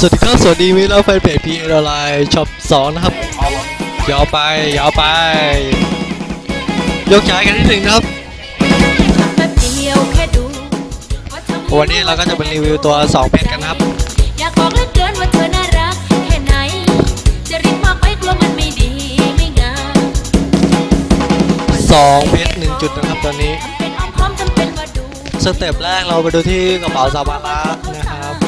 สวัสดีครับ สวัสดีมิตรและแฟนเพจพีเออไลน์ช็อปสองนะครับยาวไปยาวไป ยกย้ายกันนิดหนึ่งนะครับ วันนี้เราก็จะเป็นรีวิวตัว 2 เพชรกันนะครับ อยากบอกเลือเกินว่าเธอน่ารักแค่ไหน จะรีบมากไปกลัวมันไม่ดีไม่งาม2เพชร1จุดนะครับตอนนี้ สเต็ปแรกเราไปดูที่กระเป๋าสามาระนะครับ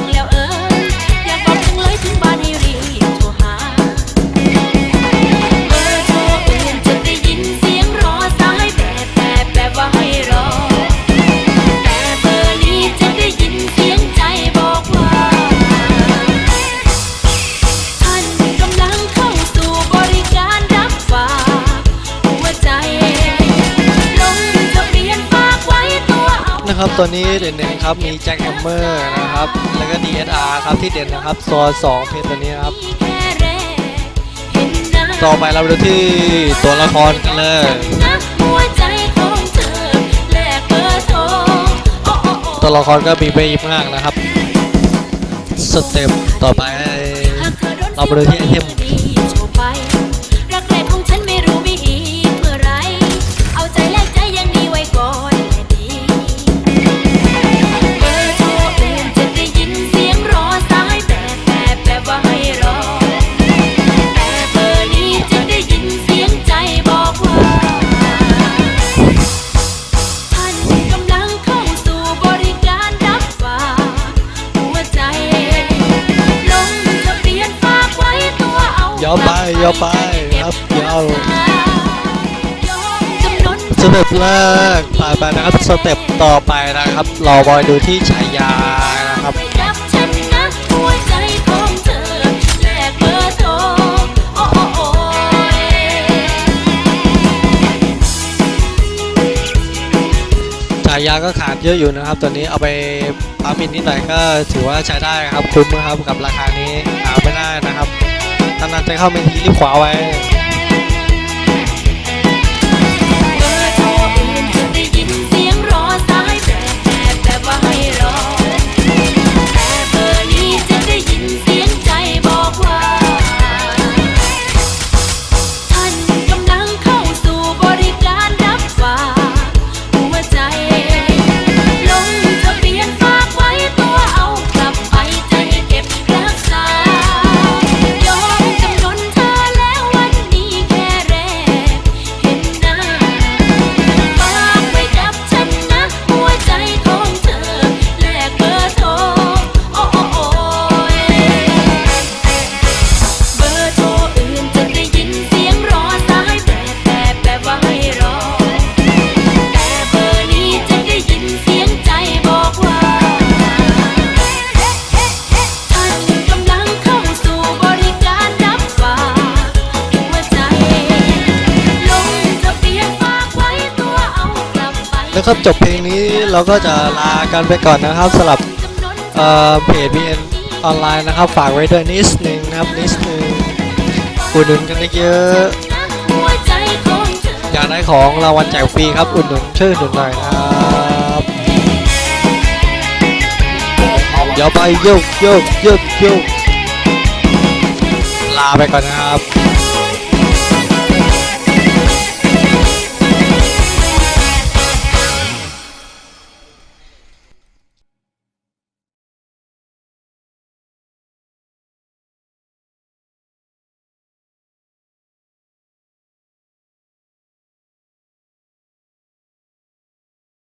นะครับตัวนี้เด่นๆครับมีแจ็คแฮมเมอร์นะครับ แล้วก็ DSR ครับที่เด่นนะครับตัว2เพชรตัวนี้ครับ ต่อไปเราไปดูที่ตัวละครกันเลยตัวละครก็มีไปมากนะครับสเต็ปต่อไปเราไปดูที่ไอเทมาวไปยาวไปครับยาวจำนวสเต็ปแรกผ่านไปนะครับสเต็ปต่อไปนะครับรอบอยดูที่ฉายานะครับไปกับฉันนะหัวใจของเธอแลกเบอร์โทรโอ้โอ้โอ้ฉายาก็ขาดเยอะอยู่นะครับตัวนี้เอาไปปั๊มอินนิดหน่อยก็ถือว่าใช้ได้ครับคุ้มนะครับกับราคานี้หาไม่ได้นะครับ ถ้านานจะเข้าเมนทีรีบขวาไว้ นะครับจบเพลงนี้เราก็จะลากันไปก่อนนะครับสำหรับเอ่อเพจ VN ออนไลน์นะครับ ฝากไว้ด้วยนิดนึงนะครับนิดนึงอุดหนุนกันเยอะองเธอๆอยากได้ของรางวัลแจกฟรีครับอุดหนุนชื่อหนุนหน่อยนะครับเดี๋ยวไปโยกโยกโยกโยกลาไปก่อนนะครับ